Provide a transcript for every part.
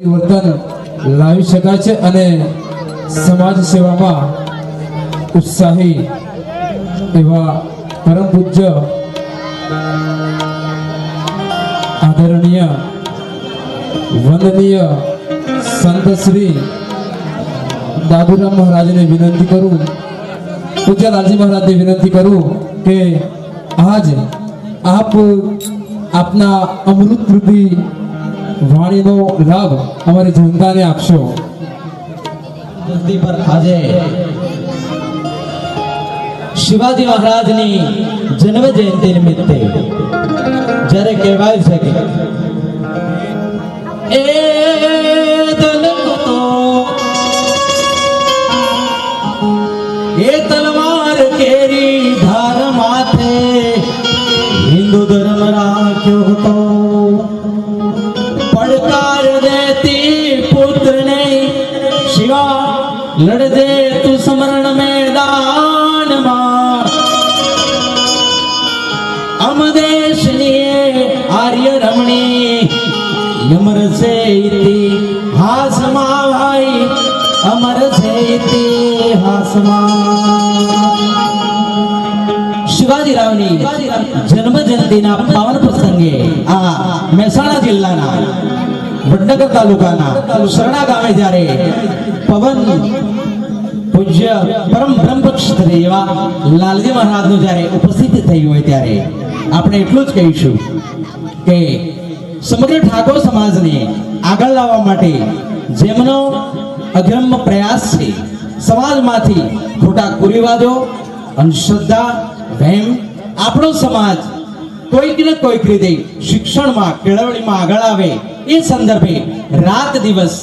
વર્તન લાવી શકાય છે અને સમાજ સેવામાં ઉત્સાહી એવા પરમ પૂજ્ય આદરણીય, વંદનીય સંત શ્રી દાદુરામ મહારાજને વિનંતી કરું, પૂજ્ય લાલજી મહારાજને વિનંતી કરું કે આજ આપ આપના અમૃત રૂપી વાણીનો લાભ અમારી જનતાને આપશો. પર આજે શિવાજી મહારાજની જન્મ જયંતિ નિમિત્તે જ્યારે કહેવાય છે કે એ લડજે તું સમરણ મેદાનમાં અમદેશની આર્ય રમણી અમર છે ઇતિહાસમાં ભાઈ અમર છે ઇતિહાસમાં શિવાજી રાવની જન્મ જયંતિના પાવન પ્રસંગે આ મહેસાણા જિલ્લાના વડનગર તાલુકાના શરણા ગામે જ્યારે પવન, પૂજ્ય પરમ બ્રહ્મક્ષત્રિય એવા લાલજી મહારાજનું જ્યારે ઉપસ્થિત થયું હોય ત્યારે આપણે એટલું જ કહીશું કે સમગ્ર ઠાકોર સમાજને આગળ લાવવા માટે જેમનો અગ્રમ પ્રયાસ છે, સમાજમાંથી ખોટા કુરિવાજો, અંધશ્રદ્ધા, વહેમ, આપણો સમાજ કોઈક ને કોઈક રીતે શિક્ષણમાં, કેળવણીમાં આગળ આવે એ સંદર્ભે રાત દિવસ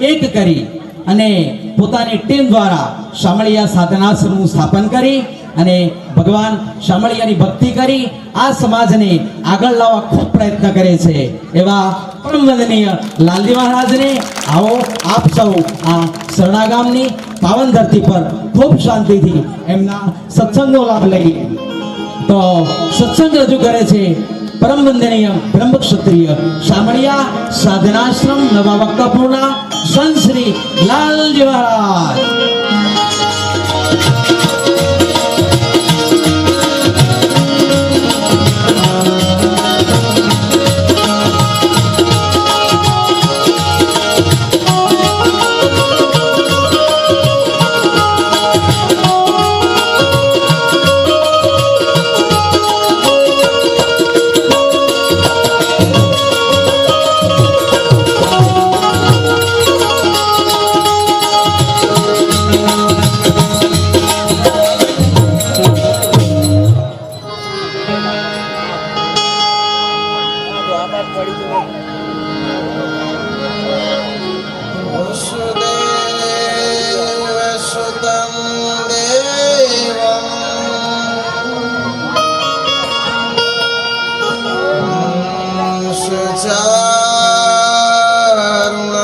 એક કરી અને પોતાની ટીમ દ્વારા શામળિયા સાધનાશ્રમનું સ્થાપન કરી અને ભગવાન શામળિયાની ભક્તિ કરી આ સમાજને આગળ લાવવા ખૂબ પ્રયત્ન કરે છે. એવા પરમ વંદનીય લાલજી મહારાજને આવો આપ સૌ આ સરણા ગામની પાવન ધરતી પર ખૂબ શાંતિથી એમના સત્સંગનો લાભ લઈ તો સત્સંગ રજૂ કરે છે. પરમ વંદનીય બ્રહ્મ ક્ષત્રિય સામળિયા સાધનાશ્રમ નવા વક્તપુરના સંત શ્રી લાલજી મહારાજ.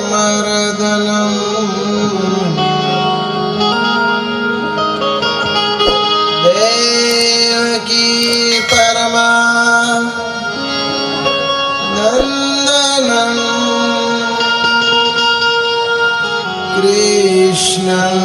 सुचारुणमर्दनम् देवकी परमा नन्दनम् कृष्णं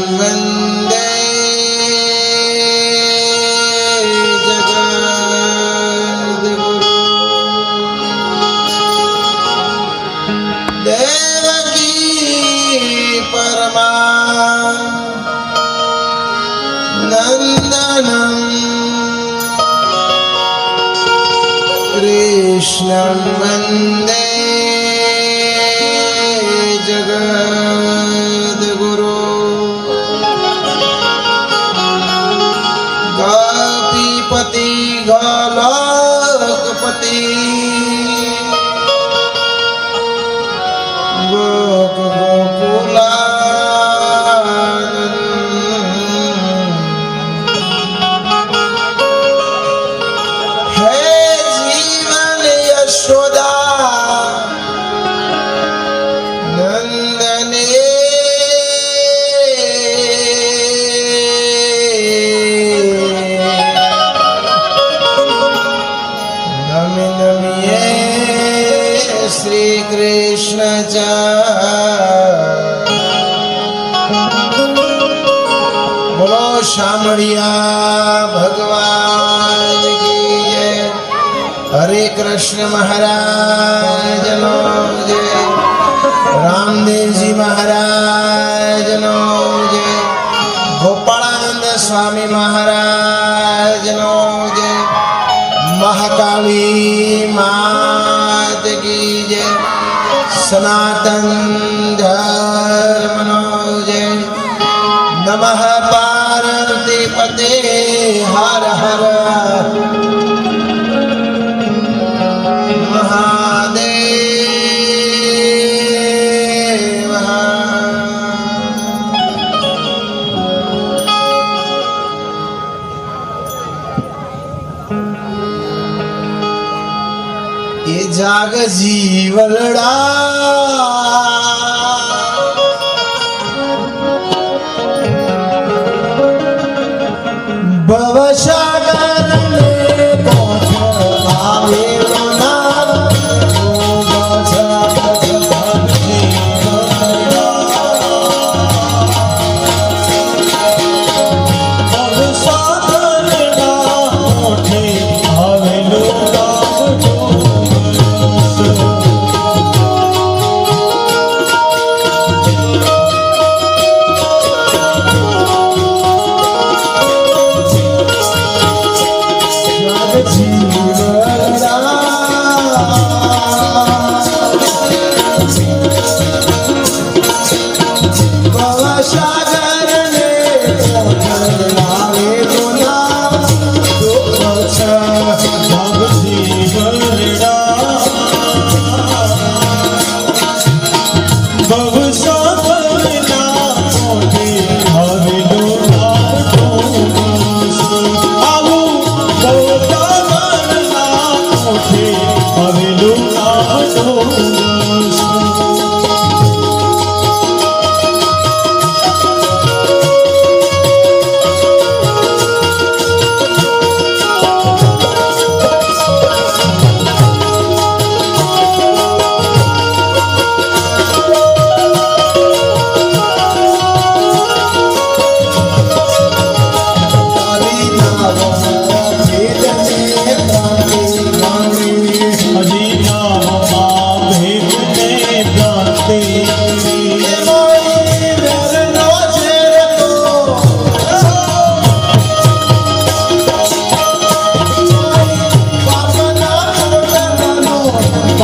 कृष्णं वन्दे जगद्गुरु गोपीपति गोलोकपति गोप गोकुलानन्द શામળિયા ભગવાન હરે કૃષ્ણ મહારાજનો જય. રામદેવજી મહારાજનો જય. ગોપાળાનંદ સ્વામી મહારાજનો જય. મહાકાળી માત કી જય. સનાતન ધર્મનો જય. નમઃ પાર્વતી પતે હર હર મહાદેવ એ જાગ I Shah.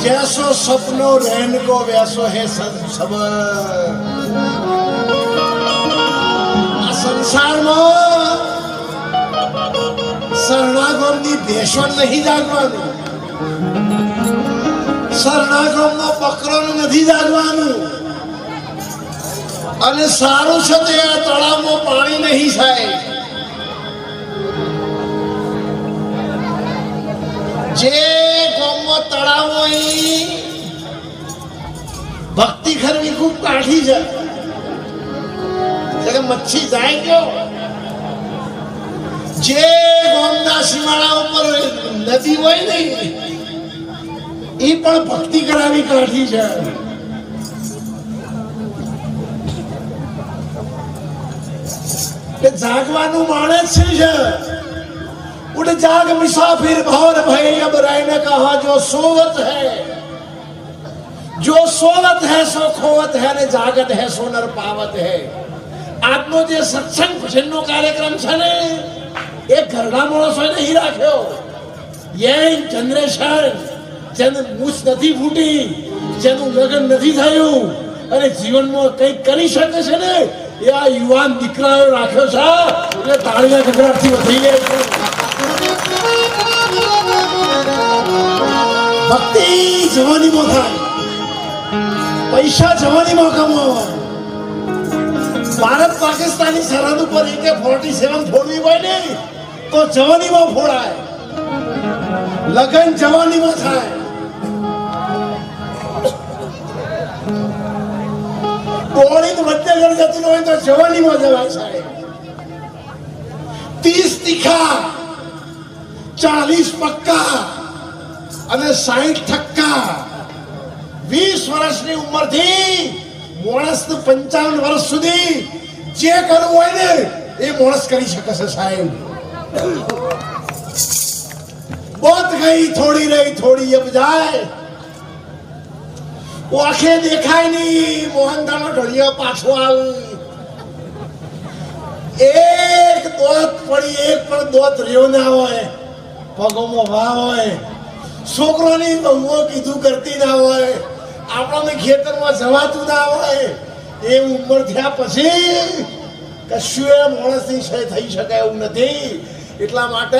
जैसो सपनो रहन को वैसो है સબર આ સંસારમાં શરણાગમની ભેષો નહીં જાગવાનું શરણાગમનો બકરોનું નથી જાગવાનું અને સારું છે તે આ તળાવમાં પાણી નહીં થાય જે ગામમાં ભક્તિ કરવી ખૂબ કાઢી છે. મચ્છી જાય ગયો જે ગોમના સીમાડા ઉપર નદી હોય ને એ પણ ભક્તિ કરાવી કાઢી છે. કે જાગવાનું માણસ છે. જાગ મુસાફિર ભોર ભય कहा जो सोवत है जो સોવત है સો ખોવત है ને જાગત है સો નર પાવત है આજનો જે સત્સંગ ભજનનો કાર્યક્રમ છે ને એ ઘરડા માણસોએ નહીં રાખ્યો યંગ જનરેશન જેને મૂછ નથી ફૂટી જેનું લગ્ન નથી થયું અને જીવનમાં કંઈક કરી શકે છે ને એ આ યુવાન દીકરાઓ રાખ્યો છે એટલે તાળીના ગગડાટથી વધી ગઈ ભક્તિ જવાનીમાં થાય પૈસા જવાનીમાં કમાવા ભારત પાકિસ્તાનની સરહદ ઉપર એકે ફોર્ટી સેવન ફોડવી હોય ને, તો જવાનીમાં ફોડાય. લગન જવાનીમાં થાય. ગોળીને મધ્યગઢ જતું હોય તો જવાનીમાં જવાય સાહેબ. ત્રીસ તીખા, ચાલીસ પક્કા. અને સાહીઠ થક્કા વીસ વર્ષની ઉંમરથી માણસ પંચાવન વર્ષ સુધી જે કરવું હોય ને, એ માણસ કરી શકે સાહેબ. બહુત ગઈ, થોડી રહી, થોડી અબ જાય. આંખે દેખાય નહીં, મોહનદાનો ઢળિયો પાછો આવી. એક દોત પડી, એક પણ દોત રહ્યો ના હોય. પગોમાં વાહ હોય. છોકરોની બહુઓ કીધું કરતી ના હોય. આપણને ખેતરમાં જવાતું ના હોય. એ ઉંમર થયા પછી કશું એ માણસની ક્ષય થઈ શકે એવું નથી. એટલા માટે